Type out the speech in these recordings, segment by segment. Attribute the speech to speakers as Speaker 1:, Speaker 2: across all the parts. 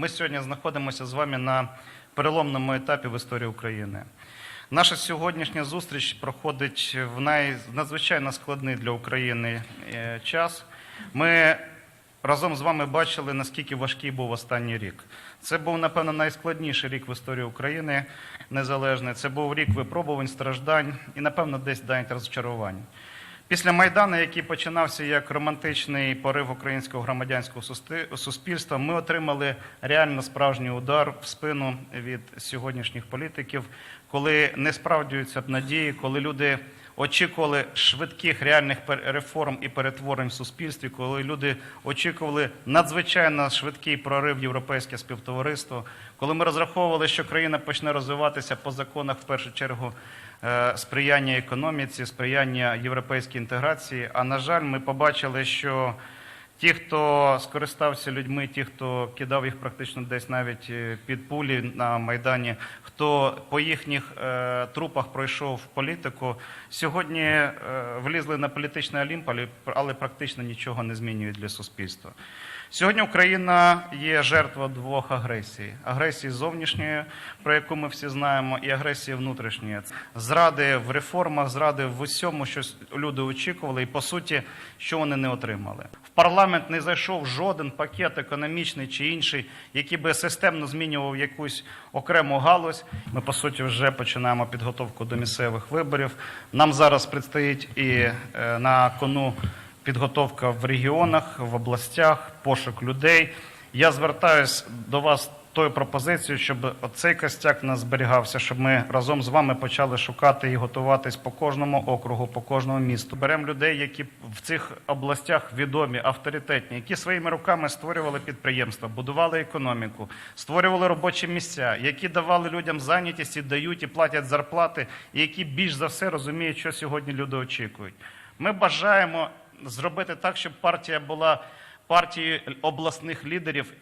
Speaker 1: Ми сьогодні знаходимося з вами на переломному етапі в історії України. Наша сьогоднішня зустріч проходить в надзвичайно складний для України е, час. Ми разом з вами бачили, наскільки важкий був останній рік. Це був, напевно, найскладніший рік в історії України незалежної. Це був рік випробувань, страждань і, напевно, десь навіть розчарувань. Після Майдану, який починався як романтичний порив українського громадянського суспільства, ми отримали реально справжній удар в спину від сьогоднішніх політиків, коли не справдюються надії, коли люди очікували швидких реальних реформ і перетворень в суспільстві, коли люди очікували надзвичайно швидкий прорив в європейське співтовариство, коли ми розраховували, що країна почне розвиватися по законах в першу чергу сприяння економіці, сприяння європейській інтеграції. А на жаль, ми побачили, що ті, хто скористався людьми, ті, хто кидав їх практично десь навіть е, під пулі на майдані, хто по їхніх е, трупах пройшов політику, сьогодні е, влізли на політичний олімп, але- практично нічого не змінюють для суспільства. Сьогодні Україна є жертва двох агресій: агресії зовнішньої, про яку ми всі знаємо, і агресії внутрішньої. Зради в реформах, зради в усьому, що люди очікували, і по суті, що вони не отримали. В парламент не зайшов жоден пакет економічний чи інший, який би системно змінював якусь окрему галузь. Ми по суті вже починаємо підготовку до місцевих виборів. Нам зараз предстоїть і е, на кону підготовка в регіонах, в областях, пошук людей. Я звертаюсь до вас тою пропозицією, щоб оцей костяк нас зберігався, щоб ми разом з вами почали шукати і готуватись по кожному округу, по кожному місту. Беремо людей, які в цих областях відомі, авторитетні, які своїми руками створювали підприємства, будували економіку, створювали робочі місця, які давали людям зайнятість і дають і платять зарплати, і які більш за все розуміють, що сьогодні люди очікують. Ми бажаємо зробити так, щоб партія була партією обласних лідерів,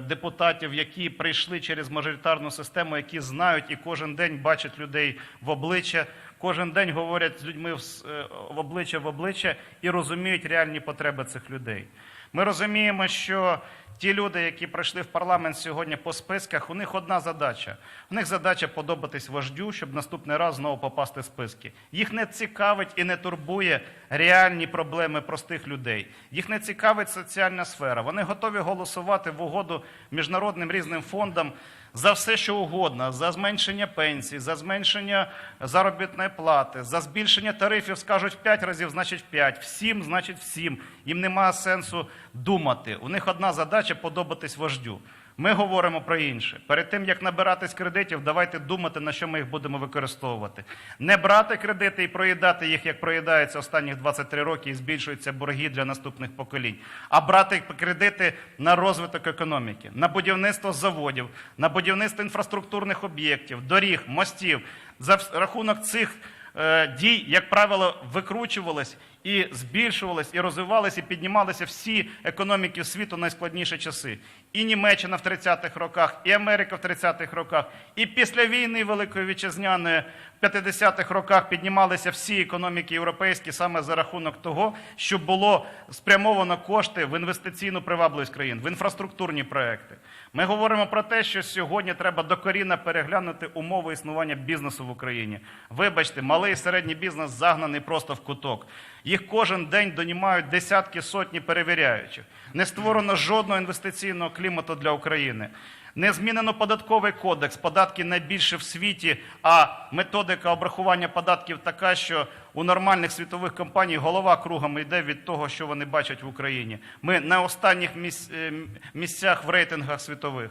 Speaker 1: депутатів, які прийшли через мажоритарну систему, які знають і кожен день бачать людей в обличчя, кожен день говорять з людьми в е, обличчя в обличчя і розуміють реальні потреби цих людей. Ми розуміємо, що ті люди, які прийшли в парламент сьогодні по списках, у них одна задача. У них задача подобатись вождю, щоб наступний раз знову попасти в списки. Їх не цікавить і не турбує реальні проблеми простих людей. Їх не цікавить соціальна сфера. Вони готові голосувати в угоду міжнародним різним фондам за все, що угодно, за зменшення пенсій, за зменшення заробітної плати, за збільшення тарифів, скажуть в 5 разів, значить в 5, в 7, значить в 7. Їм немає сенсу думати. У них одна задача подобатись вождю. Ми говоримо про інше. Перед тим як набиратись кредитів, давайте думати, на що ми їх будемо використовувати. Не брати кредити і проїдати їх, як проїдається останніх 23 роки, і збільшуються борги для наступних поколінь, а брати кредити на розвиток економіки, на будівництво заводів, на будівництво інфраструктурних об'єктів, доріг, мостів. За рахунок цих е, дій, як правило, викручувались і збільшувались, і розвивалися, і піднімалися всі економіки світу найскладніші часи. І Німеччина в 30-х роках, і Америка в 30-х роках, і після війни Великої Вітчизняної в 50-х роках піднімалися всі економіки європейські саме за рахунок того, що було спрямовано кошти в інвестиційну привабливість країн, в інфраструктурні проекти. Ми говоримо про те, що сьогодні треба докорінно переглянути умови існування бізнесу в Україні. Вибачте, малий і середній бізнес загнаний просто в куток. Їх кожен день донімають десятки сотні перевіряючих. Не створено жодного інвестиційного клімату для України. Не змінено податковий кодекс, податки найбільше в світі, а методика обрахування податків така, що у нормальних світових компаній голова кругом йде від того, що вони бачать в Україні. Ми на останніх е, місцях в рейтингах світових.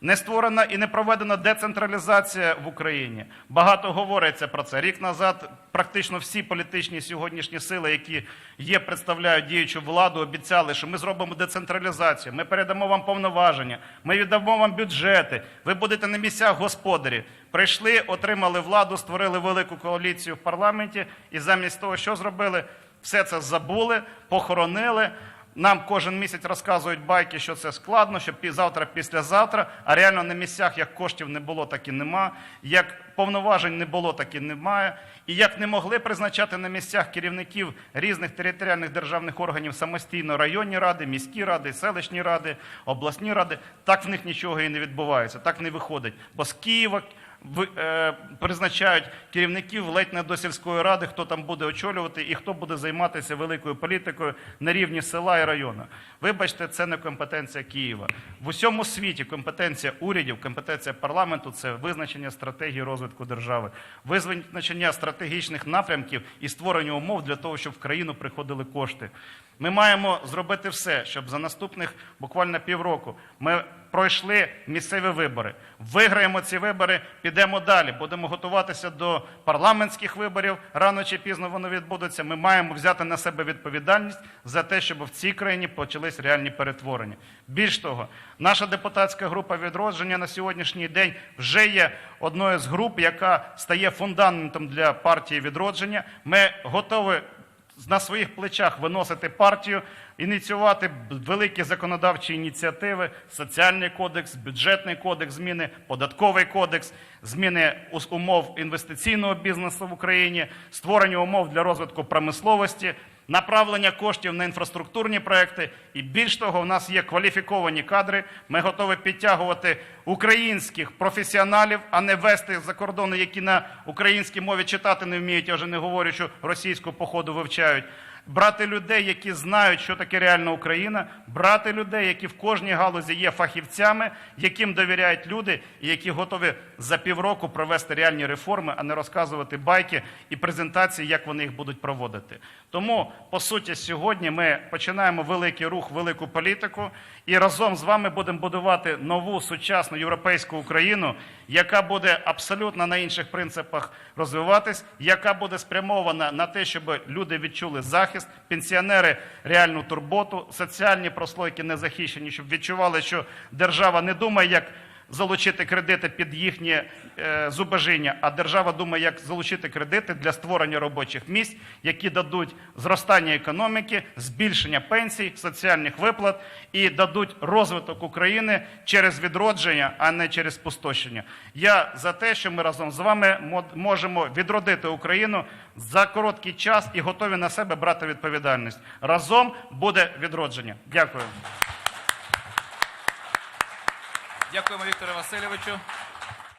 Speaker 1: Не створена і не проведена децентралізація в Україні. Багато говориться про це. Рік назад практично всі політичні сьогоднішні сили, які є, представляють діючу владу, обіцяли, що ми зробимо децентралізацію, ми передамо вам повноваження, ми віддамо вам бюджети, ви будете на місцях господарі. Прийшли, отримали владу, створили велику коаліцію в парламенті, і замість того, що зробили, все це забули, похоронили. Нам кожен місяць розказують байки, що це складно, що завтра, післязавтра, а реально на місцях як коштів не було, так і нема, як повноважень не було, так і немає. І як не могли призначати на місцях керівників різних територіальних державних органів самостійно районні ради, міські ради, селищні ради, обласні ради, так в них нічого і не відбувається, так не виходить. Бо з Києва призначають керівників ледь не до сільської ради, хто там буде очолювати і хто буде займатися великою політикою на рівні села і району. Вибачте, це не компетенція Києва. В усьому світі компетенція урядів, компетенція парламенту це визначення стратегії розвитку держави, визначення стратегічних напрямків і створення умов для того, щоб в країну приходили кошти. Ми маємо зробити все, щоб за наступних буквально півроку ми пройшли місцеві вибори. Виграємо ці вибори, підемо далі. Будемо готуватися до парламентських виборів. Рано чи пізно вони відбудуться. Ми маємо взяти на себе відповідальність за те, щоб в цій країні почались реальні перетворення. Більш того, наша депутатська група відродження на сьогоднішній день вже є одною з груп, яка стає фундаментом для партії відродження. Ми готові на своїх плечах виносити партію, ініціювати великі законодавчі ініціативи, соціальний кодекс, бюджетний кодекс, зміни, податковий кодекс, зміни умов інвестиційного бізнесу в Україні, створення умов для розвитку промисловості. Направлення коштів на інфраструктурні проекти, і більш того, у нас є кваліфіковані кадри. Ми готові підтягувати українських професіоналів, а не вести за кордону, які на українській мові читати не вміють, я вже не говорю, що російську походу вивчають. Брати людей, які знають, що таке реальна Україна, брати людей, які в кожній галузі є фахівцями, яким довіряють люди, і які готові за півроку провести реальні реформи, а не розказувати байки і презентації, як вони їх будуть проводити. Тому, по суті, сьогодні ми починаємо великий рух, велику політику, і разом з вами будемо будувати нову сучасну європейську Україну, яка буде абсолютно на інших принципах розвиватись, яка буде спрямована на те, щоб люди відчули захист, пенсіонери реальну турботу, соціальні прослойки незахищені, щоб відчували, що держава не думає, як залучити кредити під їхнє е, зубожіння, а держава думає, як залучити кредити для створення робочих місць, які дадуть зростання економіки, збільшення пенсій, соціальних виплат і дадуть розвиток України через відродження, а не через спустошення. Я за те, що ми разом з вами можемо відродити Україну за короткий час і готові на себе брати відповідальність. Разом буде відродження. Дякую.
Speaker 2: Дякуємо Віктору Васильовичу.